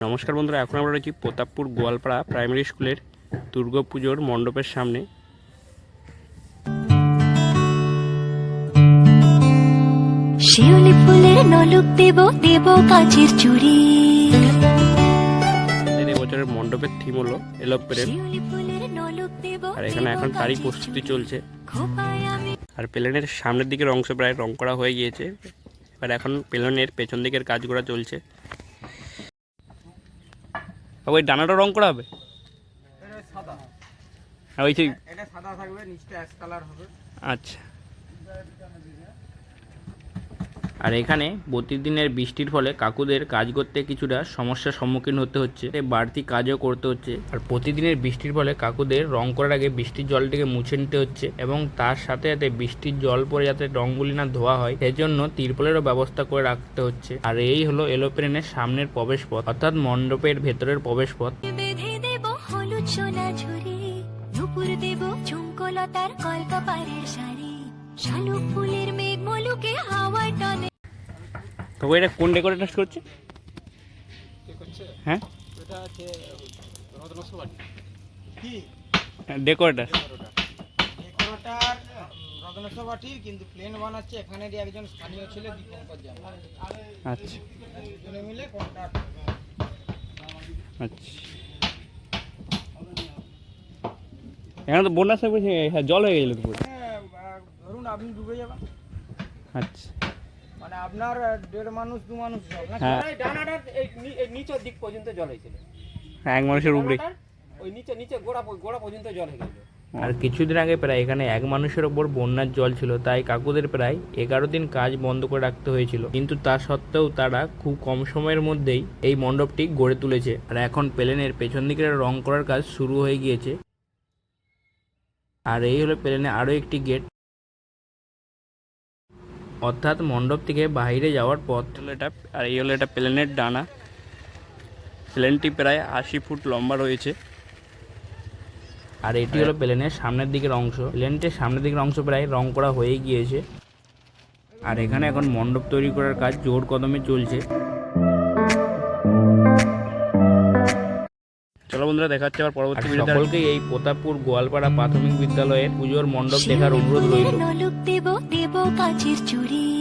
নমস্কার বন্ধুরা এখন আমরা রয়েছি প্রতাপপুর গোয়ালপাড়া প্রাইমারি স্কুলের দুর্গাপুজোর মণ্ডপের সামনে। শিউলি ফুলের নলুক দেব দেব কাচের চুড়ি। এবছরের মণ্ডপের থিম হলো নলুক দেব আর এখানে এখন তারই প্রস্তুতি চলছে। আর প্লেনের সামনের দিকের অংশ প্রায় রং করা হয়ে গিয়েছে। এবার এখন প্লেনের পেছন দিকের কাজ করা চলছে। আর ওই ডানাটা রং করা হবে? সাদা। আর ওই সেই এটা সাদা থাকবে নিচটা অ্যাশ কালার হবে। আচ্ছা। আর এখানে প্রতিদিনের বৃষ্টির ফলে কাকুদের কাজ করতে কিছুটা সমস্যার সম্মুখীন হতে হচ্ছে। বাড়তি কাজও করতে হচ্ছে। আর প্রতিদিনের বৃষ্টির ফলে কাকুদের রং করার আগে বৃষ্টির জলটিকে মুছে নিতে হচ্ছে এবং তার সাথে সাথে বৃষ্টির জল পরে যাতে রংগুলি না ধোয়া হয়, সেজন্য তিরপলেরও ব্যবস্থা করে রাখতে হচ্ছে। আর এই হলো এলোপ্রেনের সামনের প্রবেশ পথ অর্থাৎ মণ্ডপের ভেতরের প্রবেশ পথ বেঁধে দেব ঝুমকলতার কলকাপাড়ের শাড়ি, শালুক ফুলের মেঘ মলুকে হাওয়ায় টানে। তবে এটা কোন ডেকোরেটার করছে? হ্যাঁ? এটা হচ্ছে রত্নসবাটি কি? ডেকোরেটার ডেকোরেটার রত্নসবাটির কিন্তু প্লেন বানাচ্ছে এখানেরই একজন স্থানীয় ছিল দীপঙ্কর জানা আচ্ছা। দুজনে মিলে কন্ট্রাক্ট আচ্ছা। এখানে তো বন্যার বেশি হ্যাঁ জল হয়ে গেছিল তো হ্যাঁ, ধরুন আপনি ডুবে যাবেন। আচ্ছা। মানে আপনার দেড় মানুষ দু মানুষ? হ্যাঁ। ডানাটার এই নিচের দিক পর্যন্ত জল হয়েছিল। হ্যাঁ, এক মানুষের উপরে। ওই নিচে নিচে গোড়া গোড়া পর্যন্ত জল হয়ে গেছিল আর কিছুদিন আগে প্রায় এখানে এক মানুষের ওপর বন্যার জল ছিল তাই কাকুদের প্রায় এগারো দিন কাজ বন্ধ করে রাখতে হয়েছিল। কিন্তু তা সত্ত্বেও তারা খুব কম সময়ের মধ্যেই এই মণ্ডপটি গড়ে তুলেছে। আর এখন প্লেনের পেছন দিকের রং করার কাজ শুরু হয়ে গিয়েছে। আর এই হলো প্লেনে আরও একটি গেট। অর্থাৎ মণ্ডপ থেকে বাইরে যাওয়ার পথ। হলো এটা আর এই হলো এটা প্লেনের ডানা। প্লেনটি প্রায় আশি ফুট লম্বা রয়েছে। আর এটি হলো প্লেনের সামনের দিকের অংশ। প্লেনটির সামনের দিকের অংশ প্রায় রং করা হয়ে গিয়েছে। আর এখানে এখন মণ্ডপ তৈরি করার কাজ জোর কদমে চলছে। চলো বন্ধুরা দেখা হচ্ছে আবার পরবর্তী ভিডিওতে সকলকে এই প্রতাপপুর গোয়ালপাড়া প্রাথমিক বিদ্যালয়ের পুজোর মণ্ডপ দেখার অনুরোধ রইল। কাচের চুড়ি